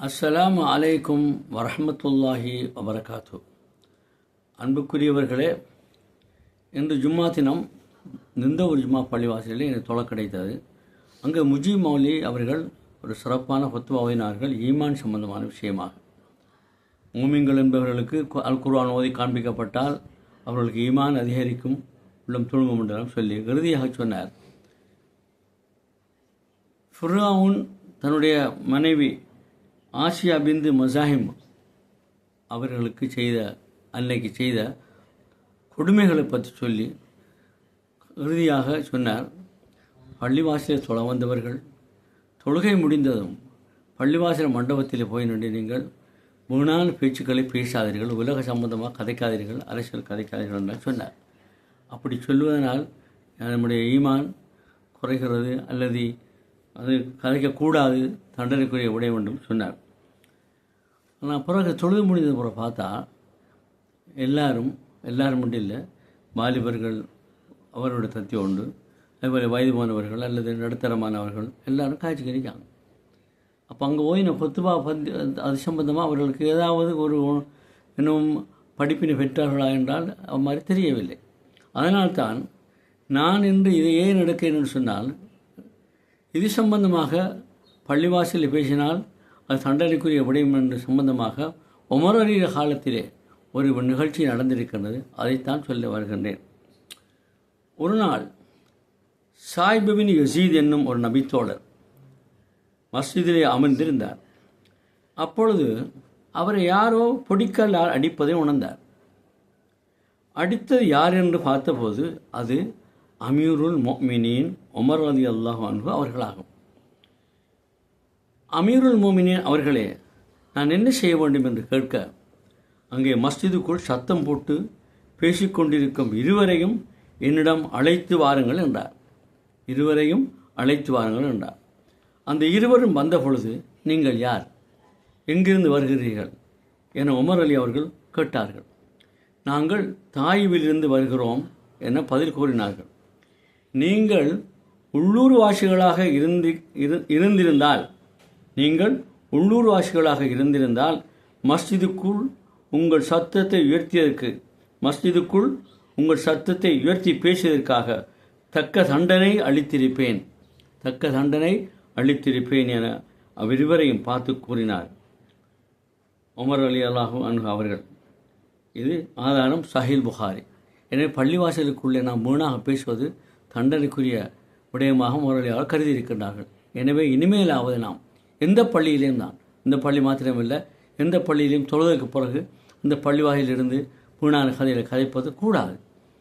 அஸ்ஸலாமு அலைக்கும் வரஹமத்துல்லாஹி வபரகாத்து. அன்புக்குரியவர்களே இன்று ஜும்மா தினம் நிந்தவூர் ஜும்மா பள்ளிவாசலில் எனக்கு தொலை கிடைத்தது அங்கே முஜி மௌலி அவர்கள் ஒரு சிறப்பான ஃபத்துவாவினார்கள் ஈமான் சம்பந்தமான விஷயமாக. மூமிங்கள் என்பவர்களுக்கு கு- அல் குர்ஆன் ஓதி காண்பிக்கப்பட்டால் அவர்களுக்கு ஈமான் அதிகரிக்கும் உள்ளம் துணுங்கும் என்றும் சொல்லி இறுதியாக சொன்னார். ஃபுர்ராவுன் தன்னுடைய மனைவி ஆசியா பிந்து மசாஹிம் அவர்களுக்கு செய்த அன்னைக்கு செய்த கொடுமைகளை பற்றி சொல்லி இறுதியாக சொன்னார். பள்ளிவாசலில் தொலை வந்தவர்கள் தொழுகை முடிந்ததும் பள்ளிவாசல் மண்டபத்தில் போய் நின்று நீங்கள் வீணான பேச்சுக்களை பேசாதீர்கள் உலக சம்பந்தமாக கதைக்காதீர்கள் அரசியல் கதைக்காதீர்கள் என்று சொன்னார். அப்படி சொல்வதனால் நம்முடைய ஈமான் குறைகிறது அல்லது அது கதைக்கக்கூடாது தண்டனைக்குரிய விடயம் என்றும் சொன்னார். ஆனால் பிறகு தொழுது முடிந்த பிறகு பார்த்தா எல்லாரும் எல்லாரும் மட்டும் இல்லை வாலிபர்கள் அவரோட தத்துவம் உண்டு அதேபோல் வயது போனவர்கள் அல்லது நடுத்தரமானவர்கள் எல்லாரும் காய்ச்சி கிடைக்காங்க அப்போ அங்கே ஓயின கொத்துபா பந்தி அது சம்பந்தமாக அவர்களுக்கு ஏதாவது ஒரு இன்னும் படிப்பினை பெற்றார்களா என்றால் அது மாதிரி தெரியவில்லை. அதனால்தான் நான் இன்று இதை ஏன் எடுக்கிறேன் என்று சொன்னால் இது சம்பந்தமாக பள்ளிவாசலில் பேசினால் அது தண்டனைக்குரிய விடயம் என்று சம்பந்தமாக உமரறிய காலத்திலே ஒரு நிகழ்ச்சி நடந்திருக்கின்றது. அதைத்தான் சொல்ல வருகின்றேன். ஒரு நாள் சாய்பின் யசீத் என்னும் ஒரு நபித்தோழர் மஸ்ஜிதிலே அமர்ந்திருந்தார். அப்பொழுது அவரை யாரோ பொடிக்கல்லால் அடிப்பதை உணர்ந்தார். அடித்தது யார் என்று பார்த்தபோது அது அமீருல் மோமினின் உமர் அலி அல்லாஹ் அன்பு அவர்களாகும். அமீருல் மோமினின் அவர்களே நான் என்ன செய்ய வேண்டும் என்று கேட்க அங்கே மஸ்ஜிதுக்குள் சத்தம் போட்டு பேசிக்கொண்டிருக்கும் இருவரையும் என்னிடம் அழைத்து வாருங்கள் என்றார். இருவரையும் அழைத்து வாருங்கள் என்றார். அந்த இருவரும் வந்த பொழுது நீங்கள் யார்? எங்கிருந்து வருகிறீர்கள்? என உமர் அலி அவர்கள் கேட்டார்கள். நாங்கள் தாயுவிலிருந்து வருகிறோம் என பதில் கூறினார்கள். நீங்கள் உள்ளூர் வாசிகளாக இருந்து இரு- இருந்திருந்தால் நீங்கள் உள்ளூர் வாசிகளாக இருந்திருந்தால் மஸ்ஜிதுக்குள் உங்கள் சத்தத்தை உயர்த்தியதற்கு மஸ்ஜிதுக்குள் உங்கள் சத்தத்தை உயர்த்தி பேசியதற்காக தக்க தண்டனை அளித்திருப்பேன். தக்க தண்டனை அளித்திருப்பேன் என அவ்விருவரையும் பார்த்து கூறினார். உமர் அலி அல்லாஹு அன்ஹு அவர்கள். இது ஆதாரம் சஹில் புகாரி. எனவே பள்ளிவாசலுக்குள்ளே நாம் மூணாக பேசுவது தண்டனைக்குரிய விடயமாக முரளியாக கருதி இருக்கின்றார்கள் எனவே இனிமேலாவது நாம் எந்த பள்ளியிலையும் தான் இந்த பள்ளி மாத்திரமில்லை எந்த பள்ளியிலையும் தொழுதற்கு பிறகு இந்த பள்ளிவாயிலிருந்து வீணான கதைகளை கதைப்பது கூடாது.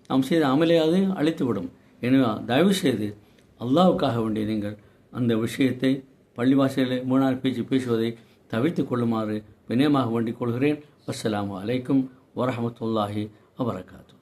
நாம் செய்த அமலையாவது அழித்துவிடும். எனவே தயவு செய்து அல்லாவுக்காக வேண்டிய நீங்கள் அந்த விஷயத்தை பள்ளிவாசலில் மூணார் பேச்சு பேசுவதை தவிர்த்து கொள்ளுமாறு வினயமாக வேண்டிக் கொள்கிறேன். அஸ்லாம் அலைக்கும் வரமத்துல்லாஹி வபரகாத்து.